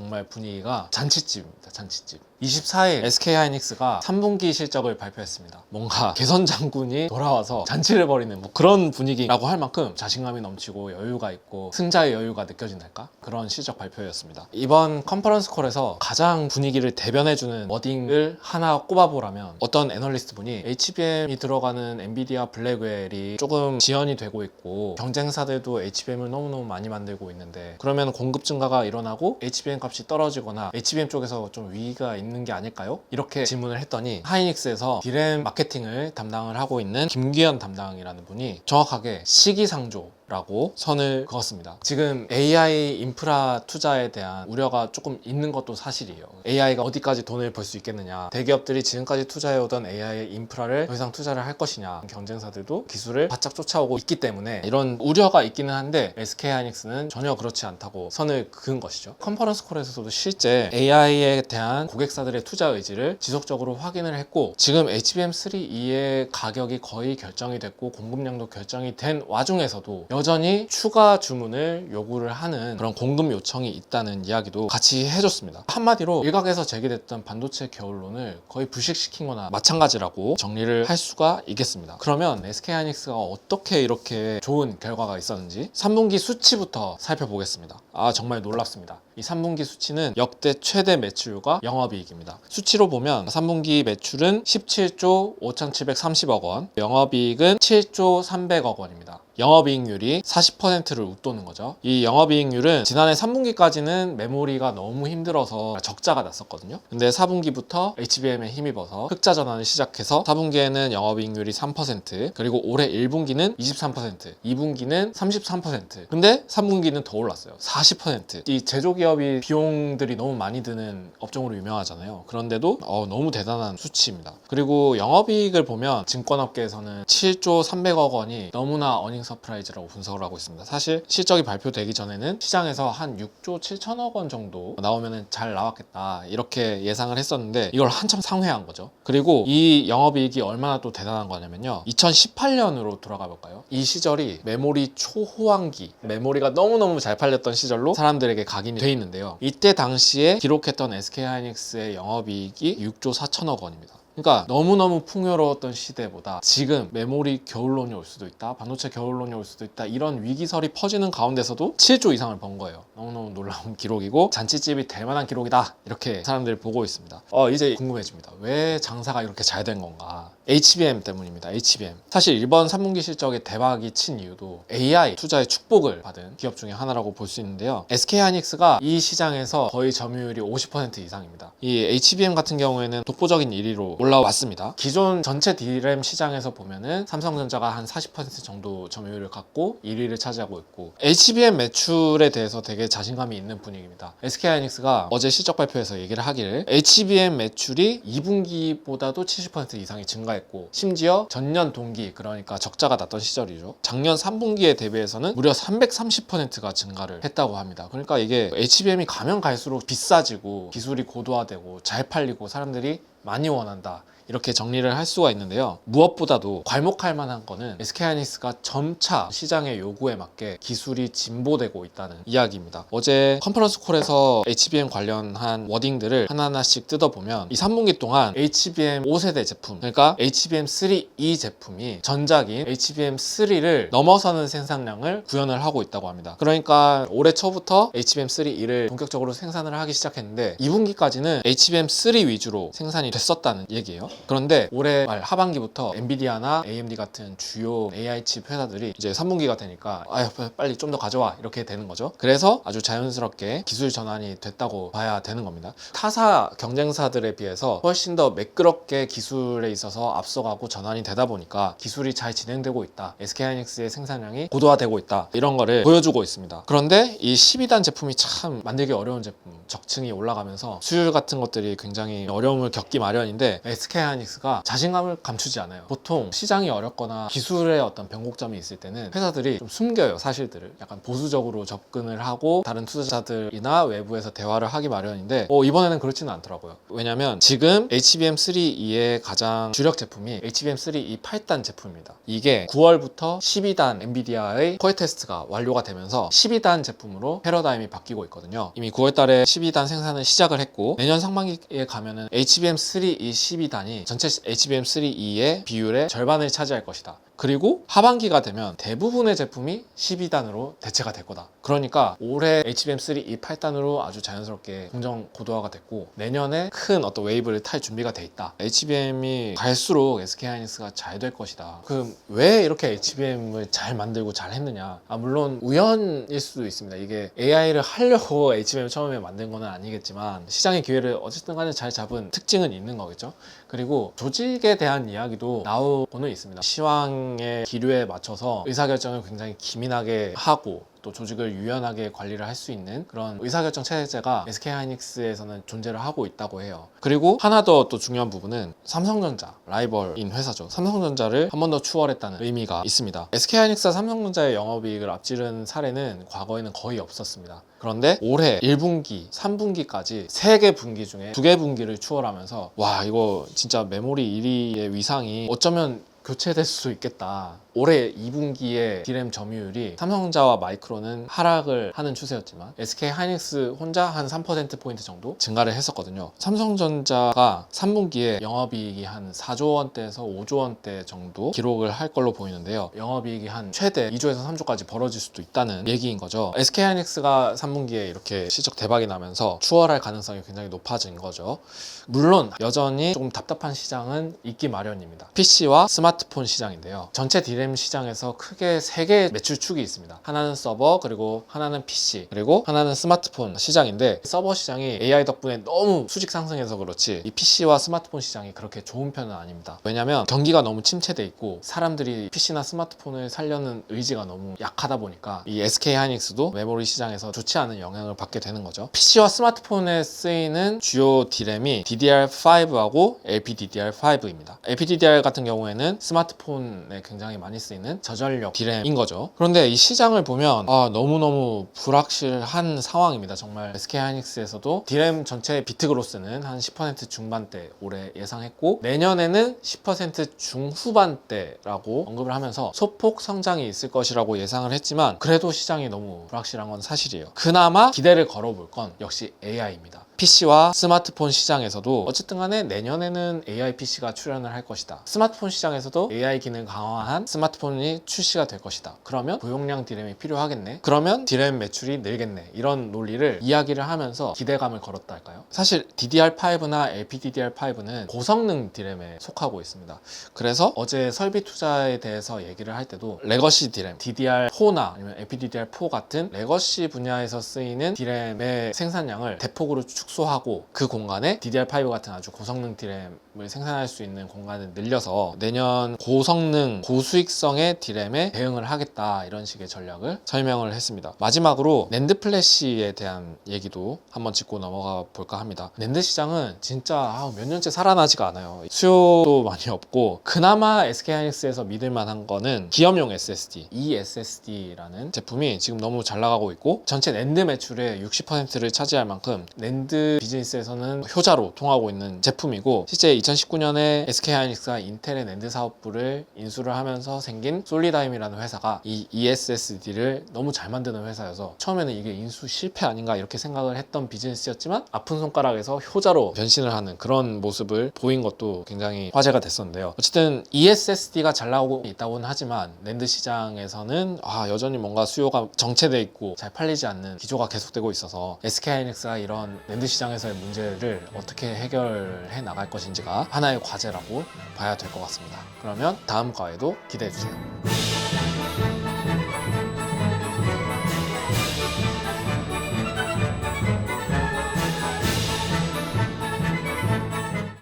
정말 분위기가 잔치집입니다. 잔치집. 24일 SK 하이닉스가 3분기 실적을 발표했습니다. 뭔가 개선 장군이 돌아와서 잔치를 벌이는 뭐 그런 분위기라고 할 만큼 자신감이 넘치고 여유가 있고 승자의 여유가 느껴진달까? 그런 실적 발표였습니다. 이번 컨퍼런스 콜에서 가장 분위기를 대변해주는 워딩을 하나 꼽아보라면 어떤 애널리스트 분이 HBM이 들어가는 엔비디아 블랙웰이 조금 지연이 되고 있고 경쟁사들도 HBM을 너무너무 많이 만들고 있는데 그러면 공급 증가가 일어나고 HBM 값이 떨어지거나 HBM 쪽에서 좀 위기가 있는 게 아닐까요? 이렇게 질문을 했더니 하이닉스에서 디램 마케팅을 담당을 하고 있는 김기현 담당이라는 분이 정확하게 시기상조 라고 선을 그었습니다. 지금 AI 인프라 투자에 대한 우려가 조금 있는 것도 사실이에요. AI가 어디까지 돈을 벌 수 있겠느냐. 대기업들이 지금까지 투자해오던 AI 인프라를 더 이상 투자를 할 것이냐. 경쟁사들도 기술을 바짝 쫓아오고 있기 때문에 이런 우려가 있기는 한데 SK 하이닉스는 전혀 그렇지 않다고 선을 그은 것이죠. 컨퍼런스 콜에서도 실제 AI에 대한 고객사들의 투자 의지를 지속적으로 확인을 했고 지금 HBM3E의 가격이 거의 결정이 됐고 공급량도 결정이 된 와중에서도 여전히 추가 주문을 요구를 하는 그런 공급 요청이 있다는 이야기도 같이 해줬습니다. 한마디로 일각에서 제기됐던 반도체 겨울론을 거의 불식시킨 거나 마찬가지라고 정리를 할 수가 있겠습니다. 그러면 SK 하이닉스가 어떻게 이렇게 좋은 결과가 있었는지 3분기 수치부터 살펴보겠습니다. 아 정말 놀랍습니다. 이 3분기 수치는 역대 최대 매출과 영업이익입니다. 수치로 보면 3분기 매출은 17조 5,730억 원, 영업이익은 7조 300억 원입니다. 영업이익률이 40%를 웃도는 거죠. 이 영업이익률은 지난해 3분기까지는 메모리가 너무 힘들어서 적자가 났었거든요. 근데 4분기부터 HBM에 힘입어서 흑자 전환을 시작해서 4분기에는 영업이익률이 3%, 그리고 올해 1분기는 23%, 2분기는 33%. 근데 3분기는 더 올랐어요. 40%. 이 제조기업이 비용들이 너무 많이 드는 업종으로 유명하잖아요. 그런데도 어, 너무 대단한 수치입니다. 그리고 영업이익을 보면 증권업계에서는 7조 300억 원이 너무나 어닝 서프라이즈라고 분석을 하고 있습니다. 사실 실적이 발표되기 전에는 시장에서 한 6조 7천억 원 정도 나오면 잘 나왔겠다 이렇게 예상을 했었는데 이걸 한참 상회한 거죠. 그리고 이 영업이익이 얼마나 또 대단한 거냐면요. 2018년으로 돌아가 볼까요? 이 시절이 메모리 초호황기, 메모리가 너무너무 잘 팔렸던 시절로 사람들에게 각인이 돼 있는데요. 이때 당시에 기록했던 SK 하이닉스의 영업이익이 6조 4천억 원입니다. 그러니까 너무너무 풍요로웠던 시대보다 지금 메모리 겨울론이 올 수도 있다 반도체 겨울론이 올 수도 있다 이런 위기설이 퍼지는 가운데서도 7조 이상을 번 거예요. 너무너무 놀라운 기록이고 잔치집이 될 만한 기록이다 이렇게 사람들이 보고 있습니다. 어 이제 궁금해집니다. 왜 장사가 이렇게 잘 된 건가 HBM 때문입니다 HBM 사실 이번 3분기 실적에 대박이 친 이유도 AI 투자의 축복을 받은 기업 중에 하나라고 볼 수 있는데요 SK 하이닉스가 이 시장에서 거의 점유율이 50% 이상입니다 이 HBM 같은 경우에는 독보적인 1위로 올라왔습니다. 기존 전체 D램 시장에서 보면은 삼성전자가 한 40% 정도 점유율을 갖고 1위를 차지하고 있고 HBM 매출에 대해서 되게 자신감이 있는 분위기입니다. SK하이닉스가 어제 실적 발표에서 얘기를 하기를 HBM 매출이 2분기보다도 70% 이상이 증가했고 심지어 전년 동기 그러니까 적자가 났던 시절이죠. 작년 3분기에 대비해서는 무려 330%가 증가를 했다고 합니다. 그러니까 이게 HBM이 가면 갈수록 비싸지고 기술이 고도화되고 잘 팔리고 사람들이 많이 원한다. 이렇게 정리를 할 수가 있는데요. 무엇보다도 괄목할 만한 거는 SK하이닉스가 점차 시장의 요구에 맞게 기술이 진보되고 있다는 이야기입니다. 어제 컨퍼런스 콜에서 HBM 관련한 워딩들을 하나하나씩 뜯어보면 이 3분기 동안 HBM 5세대 제품, 그러니까 HBM3E 제품이 전작인 HBM3를 넘어서는 생산량을 구현을 하고 있다고 합니다. 그러니까 올해 초부터 HBM3E를 본격적으로 생산을 하기 시작했는데 2분기까지는 HBM3 위주로 생산이 됐었다는 얘기예요. 그런데 올해 말 하반기부터 엔비디아나 AMD 같은 주요 AI 칩 회사들이 이제 3분기가 되니까 아유 빨리 좀 더 가져와 이렇게 되는 거죠. 그래서 아주 자연스럽게 기술 전환이 됐다고 봐야 되는 겁니다. 타사 경쟁사들에 비해서 훨씬 더 매끄럽게 기술에 있어서 앞서가고 전환이 되다 보니까 기술이 잘 진행되고 있다. SK하이닉스의 생산량이 고도화되고 있다. 이런 거를 보여주고 있습니다. 그런데 이 12단 제품이 참 만들기 어려운 제품, 적층이 올라가면서 수율 같은 것들이 굉장히 어려움을 겪기 마련인데 SK 하이닉스가 자신감을 감추지 않아요. 보통 시장이 어렵거나 기술의 어떤 변곡점이 있을 때는 회사들이 좀 숨겨요 사실들을 약간 보수적으로 접근을 하고 다른 투자자들이나 외부에서 대화를 하기 마련인데 어, 이번에는 그렇지는 않더라고요. 왜냐면 지금 HBM3E의 가장 주력 제품이 HBM3E 8단 제품입니다. 이게 9월부터 12단 엔비디아의 코어 테스트가 완료가 되면서 12단 제품으로 패러다임이 바뀌고 있거든요. 이미 9월달에 12단 생산을 시작을 했고 내년 상반기에 가면은 HBM3E 12단이 전체 HBM3E의 비율의 절반을 차지할 것이다. 그리고 하반기가 되면 대부분의 제품이 12단으로 대체가 될 거다. 그러니까 올해 HBM3E 8단으로 아주 자연스럽게 공정 고도화가 됐고 내년에 큰 어떤 웨이브를 탈 준비가 돼 있다. HBM이 갈수록 SK하이닉스가 잘 될 것이다. 그럼 왜 이렇게 HBM을 잘 만들고 잘 했느냐? 아 물론 우연일 수도 있습니다. 이게 AI를 하려고 HBM 을 처음에 만든 건 아니겠지만 시장의 기회를 어쨌든 간에 잘 잡은 특징은 있는 거겠죠. 그리고 조직에 대한 이야기도 나오고는 있습니다. 시황 의 기류에 맞춰서 의사결정을 굉장히 기민하게 하고 또 조직을 유연하게 관리를 할 수 있는 그런 의사결정 체제가 SK 하이닉스에서는 존재를 하고 있다고 해요. 그리고 하나 더 또 중요한 부분은 삼성전자 라이벌인 회사죠. 삼성전자를 한 번 더 추월했다는 의미가 있습니다. SK 하이닉스가 삼성전자의 영업이익을 앞지른 사례는 과거에는 거의 없었습니다. 그런데 올해 1분기, 3분기까지 3개 분기 중에 2개 분기를 추월하면서 와 이거 진짜 메모리 1위의 위상이 어쩌면 교체될 수도 있겠다. 올해 2분기에 디램 점유율이 삼성전자와 마이크론은 하락을 하는 추세였지만 SK 하이닉스 혼자 한 3%포인트 정도 증가를 했었거든요. 삼성전자가 3분기에 영업이익이 한 4조 원대에서 5조 원대 정도 기록을 할 걸로 보이는데요. 영업이익이 한 최대 2조에서 3조까지 벌어질 수도 있다는 얘기인 거죠. SK 하이닉스가 3분기에 이렇게 실적 대박이 나면서 추월할 가능성이 굉장히 높아진 거죠. 물론 여전히 조금 답답한 시장은 있기 마련입니다. PC와 스마트폰 시장인데요. 전체 디램 시장에서 크게 3개의 매출 축이 있습니다. 하나는 서버, 그리고 하나는 PC, 그리고 하나는 스마트폰 시장인데 서버 시장이 AI 덕분에 너무 수직 상승해서 그렇지 이 PC와 스마트폰 시장이 그렇게 좋은 편은 아닙니다. 왜냐면 경기가 너무 침체돼 있고 사람들이 PC나 스마트폰을 살려는 의지가 너무 약하다 보니까 이 SK 하이닉스도 메모리 시장에서 좋지 않은 영향을 받게 되는 거죠. PC와 스마트폰에 쓰이는 주요 디램이 DDR5하고 LPDDR5입니다. LPDDR 같은 경우에는 스마트폰에 굉장히 많이 쓰이는 저전력 디램인 거죠. 그런데 이 시장을 보면 아, 너무너무 불확실한 상황입니다. 정말 SK 하이닉스에서도 디램 전체 비트 그로스는 한 10% 중반대 올해 예상했고 내년에는 10% 중후반대라고 언급을 하면서 소폭 성장이 있을 것이라고 예상을 했지만 그래도 시장이 너무 불확실한 건 사실이에요. 그나마 기대를 걸어볼 건 역시 AI입니다. PC와 스마트폰 시장에서도 어쨌든 간에 내년에는 AI PC가 출연을 할 것이다. 스마트폰 시장에서도 AI 기능 강화한 스마트폰이 출시가 될 것이다. 그러면 고용량 디램이 필요하겠네. 그러면 디램 매출이 늘겠네. 이런 논리를 이야기를 하면서 기대감을 걸었다 할까요? 사실 DDR5나 LPDDR5는 고성능 디램에 속하고 있습니다. 그래서 어제 설비 투자에 대해서 얘기를 할 때도 레거시 디램, DDR4나 아니면 LPDDR4 같은 레거시 분야에서 쓰이는 디램의 생산량을 대폭으로 축 소하고 그 공간에 DDR5 같은 아주 고성능 디램을 생산할 수 있는 공간을 늘려서 내년 고성능 고수익성의 디램에 대응을 하겠다 이런 식의 전략을 설명을 했습니다. 마지막으로 낸드 플래시에 대한 얘기도 한번 짚고 넘어가 볼까 합니다. 낸드 시장은 진짜 아, 몇 년째 살아나지가 않아요. 수요도 많이 없고 그나마 SK하이닉스에서 믿을 만한 거는 기업용 SSD, eSSD라는 제품이 지금 너무 잘 나가고 있고 전체 낸드 매출의 60%를 차지할 만큼 낸드 비즈니스에서는 효자로 통하고 있는 제품이고 실제 2019년에 SK하이닉스가 인텔의 낸드 사업부를 인수를 하면서 생긴 솔리다임이라는 회사가 이 eSSD를 너무 잘 만드는 회사여서 처음에는 이게 인수 실패 아닌가 이렇게 생각을 했던 비즈니스였지만 아픈 손가락에서 효자로 변신을 하는 그런 모습을 보인 것도 굉장히 화제가 됐었는데요. 어쨌든 eSSD가 잘 나오고 있다고는 하지만 낸드 시장에서는 아, 여전히 뭔가 수요가 정체돼 있고 잘 팔리지 않는 기조가 계속되고 있어서 SK하이닉스가 이런 낸드 시장에서의 문제를 어떻게 해결해 나갈 것인지가 하나의 과제라고 봐야 될 것 같습니다. 그러면 다음 과에도 기대해 주세요.